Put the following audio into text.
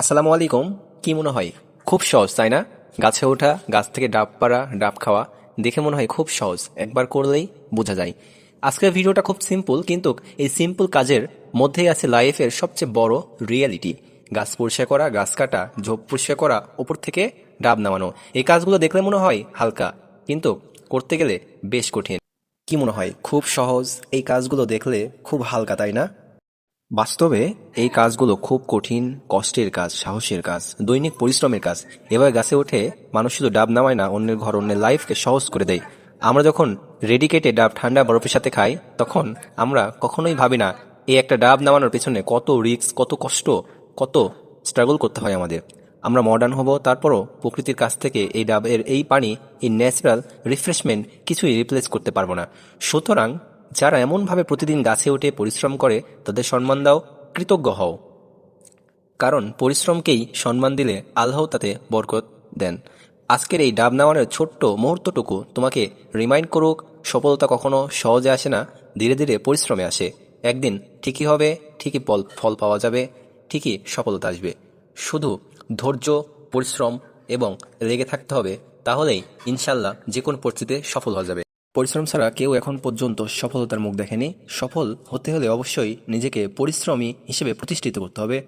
আসসালামু আলাইকুম। কি মনে হয়? খুব সহজ, তাই না? গাছে ওঠা, গাছ থেকে ডাব পাড়া, ডাব খাওয়া, দেখে মনে হয় খুব সহজ। একবার করলেই বোঝা যায়। আজকের ভিডিওটা খুব সিম্পল কিন্তু এই সিম্পল কাজের মধ্যেই আছে লাইফের সবচেয়ে বড় রিয়েলিটি গাছ পরিষ্কার করা, গাছ কাটা, ঝোপ পরিষ্কার করা, ওপর থেকে ডাব নামানো। এই কাজগুলো দেখলে মনে হয় হালকা, কিন্তু করতে গেলে বেশ কঠিন। কি মনে হয়? খুব সহজ, এই কাজগুলো দেখলে খুব হালকা, তাই না? বাস্তবে এই কাজগুলো খুব কঠিন, কষ্টের কাজ, সাহসের কাজ, দৈনিক পরিশ্রমের কাজ। এভাবে গাছে ওঠে মানুষ শুধু ডাব নামায় না, অন্যের ঘর, অন্যের লাইফকে সহজ করে দেয়। আমরা যখন রেডি কেটে ডাব ঠান্ডা বরফের সাথে খাই, তখন আমরা কখনোই ভাবি না, এই একটা ডাব নামানোর পেছনে কত রিস্ক কত কষ্ট, কত স্ট্রাগল করতে হয় আমাদের। আমরা মডার্ন হব, তারপরও প্রকৃতির কাছ থেকে এই ডাবের এই পানি, এই ন্যাচারাল রিফ্রেশমেন্ট কিছুই রিপ্লেস করতে পারব না। সুতরাং যারা এমনভাবে প্রতিদিন গাছে উঠে পরিশ্রম করে, তাদের সম্মান দাও, কৃতজ্ঞ হও। কারণ পরিশ্রমকেই সম্মান দিলে আল্লাহ তাতে বরকত দেন। আজকের এই ডাব নেওয়ানোর ছোট্ট মুহূর্তটুকু তোমাকে রিমাইন্ড করুক, সফলতা কখনো সহজে আসে না, ধীরে ধীরে পরিশ্রমে আসে। একদিন ঠিকই হবে, ঠিকই ফল ফল পাওয়া যাবে, ঠিকই সফলতা আসবে। শুধু ধৈর্য, পরিশ্রম এবং লেগে থাকতে হবে, তাহলেই ইনশাল্লাহ যে কোনো পরিস্থিতিতে সফল হওয়া যাবে। পরিশ্রম ছাড়া কেউ এখন পর্যন্ত সফলতার মুখ দেখেনি। সফল হতে হলে অবশ্যই নিজেকে পরিশ্রমী হিসেবে প্রতিষ্ঠিত করতে হবে।